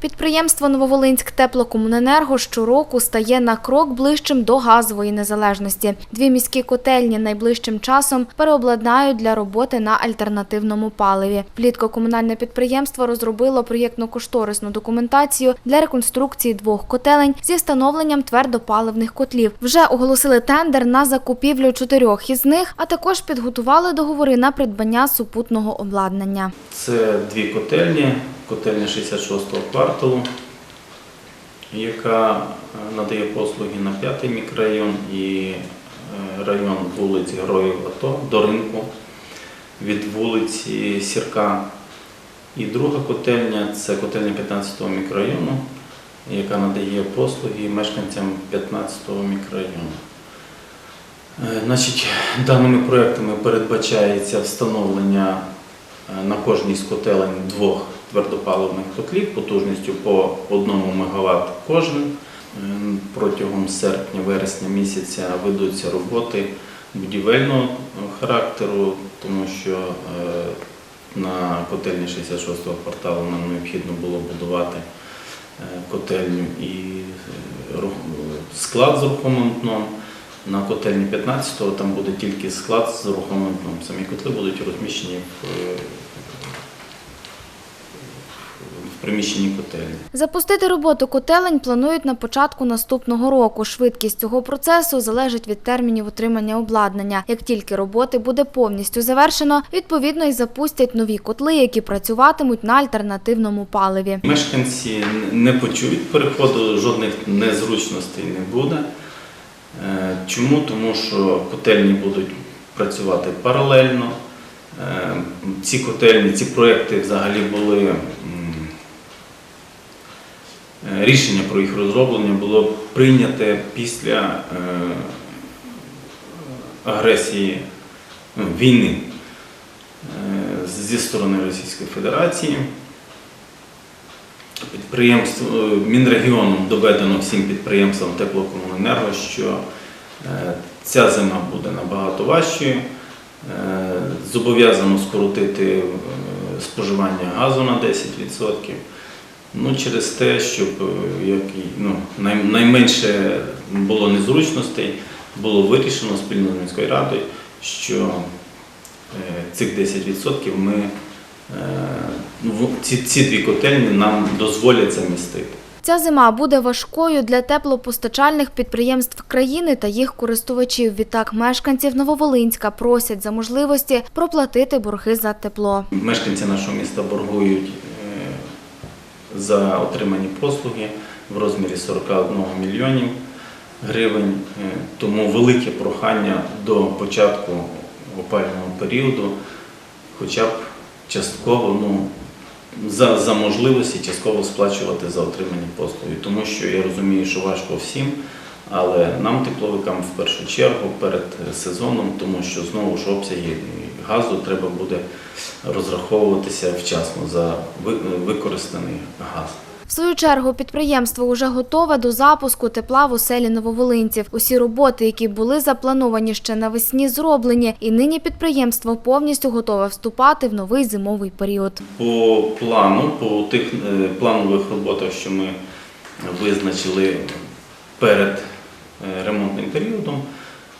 Підприємство Нововолинськ теплокомуненерго щороку стає на крок ближчим до газової незалежності. Дві міські котельні найближчим часом переобладнають для роботи на альтернативному паливі. Влітку комунальне підприємство розробило проєктно-кошторисну документацію для реконструкції двох котелень зі встановленням твердопаливних котлів. Вже оголосили тендер на закупівлю чотирьох із них, а також підготували договори на придбання супутного обладнання. Це дві котельні, котельня 66-го кварталу, яка е, надає послуги на 5-й мікрорайон і е, район вулиць Героїв АТО до ринку від вулиці Сірка. І друга котельня це котельня 15-го мікрорайону, яка надає послуги мешканцям 15-го мікрорайону. Е, Значить, даними проектами передбачається встановлення на кожній з котелень двох твердопаливних котлів потужністю по 1 МВт кожен. Е, Протягом серпня-вересня місяця ведуться роботи будівельного е, характеру, тому що е, на котельні 66-го кварталу нам необхідно було будувати е, котельню і е, склад з рухомим дном. На котельні 15-го там буде тільки склад з рухомим дном. Самі котли будуть розміщені в, в приміщенні котельні. Запустити роботу котелень планують на початку наступного року. Швидкість цього процесу залежить від термінів отримання обладнання. Як тільки роботи буде повністю завершено, відповідно і запустять нові котли, які працюватимуть на альтернативному паливі. Мешканці не почують переходу, жодних незручностей не буде. Е, Чому? Тому що котельні будуть працювати паралельно. Е, Ці котельні, ці проекти взагалі були. е, Рішення про їх розроблення було прийняте після агресії війни зі сторони Російської Федерації. Підприємство е, Мінрегіоном доведено всім підприємствам теплокомуненерго, що е, ця зима буде набагато важчою. Е, Зобов'язано скоротити споживання газу на 10%. Ну, через те, щоб як, ну, найменше було незручностей, було вирішено спільно з міською радою, що цих 10% ми ці, ці дві котельні нам дозволять замістити. Ця зима буде важкою для теплопостачальних підприємств країни та їх користувачів. Відтак мешканців Нововолинська просять за можливості проплатити борги за тепло. Мешканці нашого міста боргують е, за отримані послуги в розмірі 41 мільйонів гривень. Е, Тому велике прохання до початку опалювального періоду, хоча б частково, ну, за, за можливості частково сплачувати за отримані послуги. Тому що я розумію, що важко всім, але нам, тепловикам, в першу чергу перед сезоном, тому що знову ж обсяги газу треба буде розраховуватися вчасно за використаний газ. В свою чергу підприємство уже готове до запуску тепла в оселі нововолинців. Усі роботи, які були заплановані ще навесні, зроблені, і нині підприємство повністю готове вступати в новий зимовий період. По плану, по тих е, планових роботах, що ми визначили перед е, ремонтним періодом,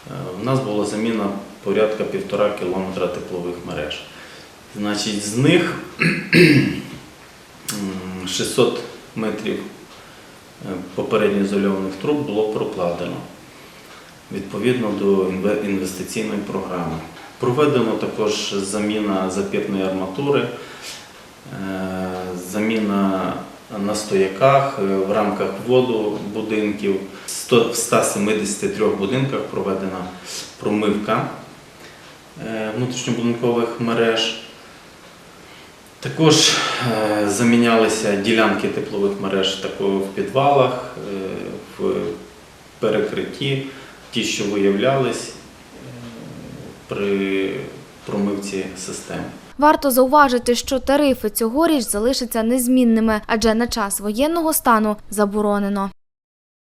е, в нас була заміна порядка півтора кілометра теплових мереж. Значить, з них м, 600 метрів е, попередньо ізольованих труб було прокладено відповідно до інвестиційної програми. Проведено також заміна запірної арматури, е, заміна на стояках е, в рамках воду будинків. В 173 будинках проведена промивка внутрішньобудинкових мереж. Також е, замінялися ділянки теплових мереж в підвалах, е, в перекритті, ті, що виявлялись е, при промивці систем. Варто зауважити, що тарифи цьогоріч залишаться незмінними, адже на час воєнного стану заборонено.